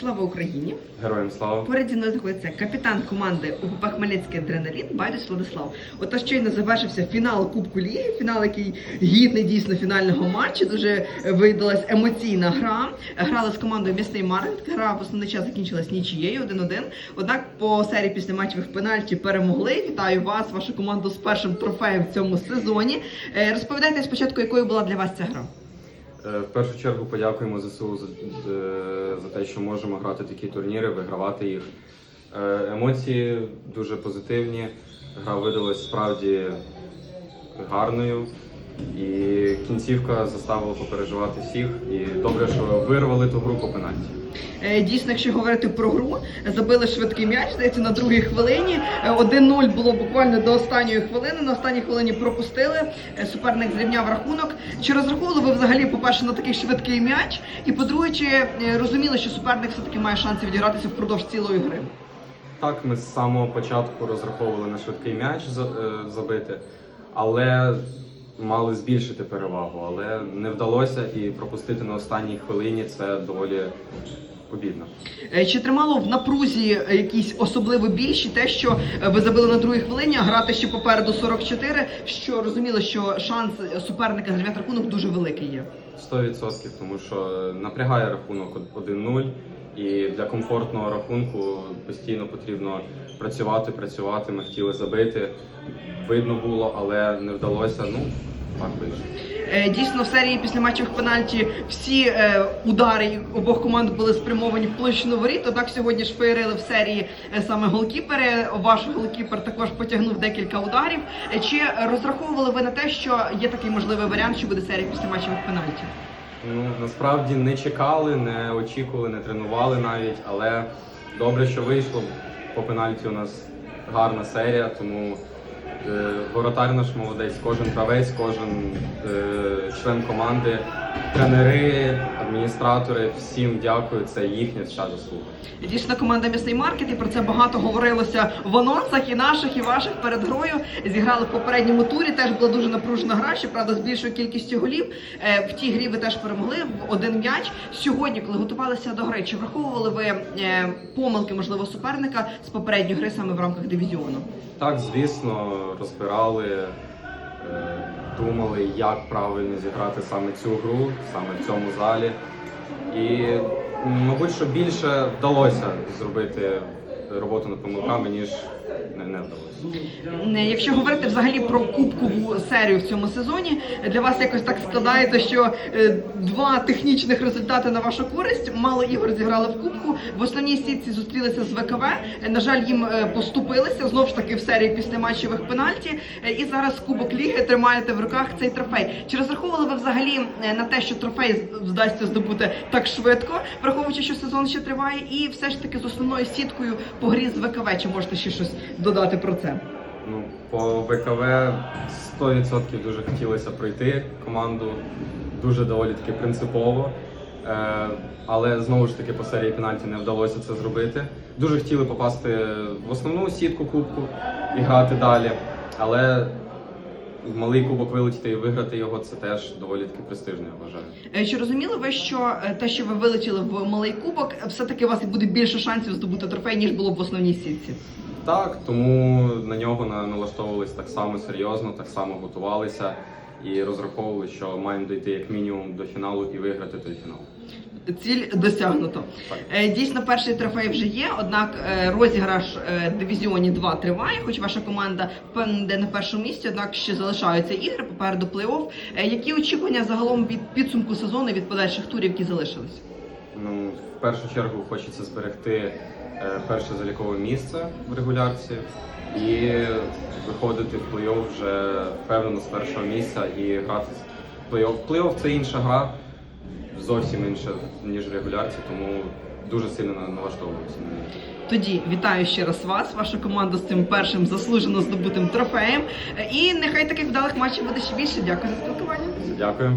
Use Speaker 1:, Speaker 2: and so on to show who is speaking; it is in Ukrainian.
Speaker 1: Слава Україні!
Speaker 2: Героям слава.
Speaker 1: Поряд зі мною знаходиться капітан команди УПП Хмельницький адреналін Байдус Владислав. От щойно завершився фінал Кубку Ліги, фінал, який гідний дійсно фінального матчу. Дуже видалась емоційна гра. Грали з командою Місний Маркет. Гра в основний час закінчилась нічією 1-1. Однак по серії після матчевих пенальті перемогли. Вітаю вас, вашу команду з першим трофеєм в цьому сезоні. Е, Розповідайте спочатку, якою була для вас ця гра.
Speaker 2: Е, В першу чергу подякуємо ЗСУ за, е, за те, що можемо грати такі турніри, вигравати їх. Е, Емоції дуже позитивні. Гра видалась справді гарною. І кінцівка заставила попереживати всіх. І добре, що вирвали ту групу пенальті.
Speaker 1: Е, Дійсно, якщо говорити про гру, забили швидкий м'яч, здається, на другій хвилині. Е, 1-0 було буквально до останньої хвилини. На останній хвилині пропустили. Е, Суперник зрівняв рахунок. Чи розраховували ви взагалі, по-перше, на такий швидкий м'яч? І по-друге, чи е, розуміли, що суперник все-таки має шанси відігратися впродовж цілої гри?
Speaker 2: Так, ми з самого початку розраховували на швидкий м'яч е, забити, але мали збільшити перевагу, але не вдалося і пропустити на останній хвилині це доволі обідно.
Speaker 1: Е, Чи тримало в напрузі е, якісь особливо більші те, що е, ви забили на другій хвилині, а грати ще попереду 44, що розуміли, що шанс суперника зрівняти рахунок дуже великий є?
Speaker 2: 100%, тому що напрягає рахунок 1-0, і для комфортного рахунку постійно потрібно працювати, працювати. Ми хотіли забити. Видно було, але не вдалося. Ну, так вийшло.
Speaker 1: Е, Дійсно, в серії після матчів пенальті всі е, удари обох команд були спрямовані в площину воріт. Однак сьогодні ж феєрили в серії е, саме голкіпери. Ваш голкіпер також потягнув декілька ударів. Чи розраховували ви на те, що є такий можливий варіант, що буде серія після матчів пенальті?
Speaker 2: Ну насправді не чекали, не очікували, не тренували навіть, але добре, що вийшло. По пенальті у нас гарна серія, тому воротар наш молодець, кожен гравець, кожен е, член команди, тренери, адміністратори, всім дякую. Це їхня вся заслуга.
Speaker 1: Дійсно, команда місний маркет, і про це багато говорилося в анонсах і наших, і ваших перед грою. Зіграли в попередньому турі. Теж була дуже напружена гра, щоправда, з більшою кількістю голів. Е, В тій грі ви теж перемогли в один м'яч. Сьогодні, коли готувалися до гри, чи враховували ви е, помилки, можливо, суперника з попередньої гри саме в рамках дивізіону?
Speaker 2: Так, звісно, розбирали, думали, як правильно зіграти саме цю гру, саме в цьому залі. І, мабуть, що більше вдалося зробити роботу над помилками, ніж не, не вдалося.
Speaker 1: Якщо говорити взагалі про кубкову серію в цьому сезоні, для вас якось так складається, що е, два технічних результати на вашу користь. Мало ігор зіграли в кубку. В основній сітці зустрілися з ВКВ. Е, На жаль, їм е, поступилися знову ж таки в серії після матчевих пенальті. І зараз Кубок Ліги тримаєте в руках цей трофей. Чи розраховували ви взагалі на те, що трофей вдасться здобути так швидко, враховуючи, що сезон ще триває, і все ж таки з основною сіткою по грі з ВКВ? Чи можете ще щось додати про це?
Speaker 2: Ну, по ВКВ 100% дуже хотілося пройти команду, дуже доволі таки принципово. Е, але знову ж таки по серії пенальті не вдалося це зробити. Дуже хотіли попасти в основну сітку кубку і грати далі. Але малий кубок вилетіти і виграти його це теж доволі таки престижно, я вважаю.
Speaker 1: Е, Чи розуміли ви, що е, те, що ви вилетіли в малий кубок, все-таки у вас буде більше шансів здобути трофей, ніж було б в основній сітці?
Speaker 2: Так, тому на нього на- налаштовувались так само серйозно, так само готувалися і розраховували, що маємо дійти як мінімум до фіналу і виграти той фінал.
Speaker 1: Ціль досягнуто. Е, Дійсно, перший трофей вже є, однак е, розіграш е, дивізіоні 2 триває, хоч ваша команда йде на першому місці, однак ще залишаються ігри попереду плей-офф. Які очікування загалом від підсумку сезону від подальших турів, які залишились?
Speaker 2: Ну, в першу чергу хочеться зберегти перше залікове місце в регулярці і виходити в плей-офф вже впевнено з першого місця і грати плей-офф. Плей-офф це інша гра, зовсім інша, ніж регулярці, тому дуже сильно на- налаштовуємося на неї.
Speaker 1: Тоді вітаю ще раз вас, вашу команду з цим першим заслужено здобутим трофеєм. Е, І нехай таких вдалих матчів буде ще більше. Дякую за спілкування.
Speaker 2: Дякую.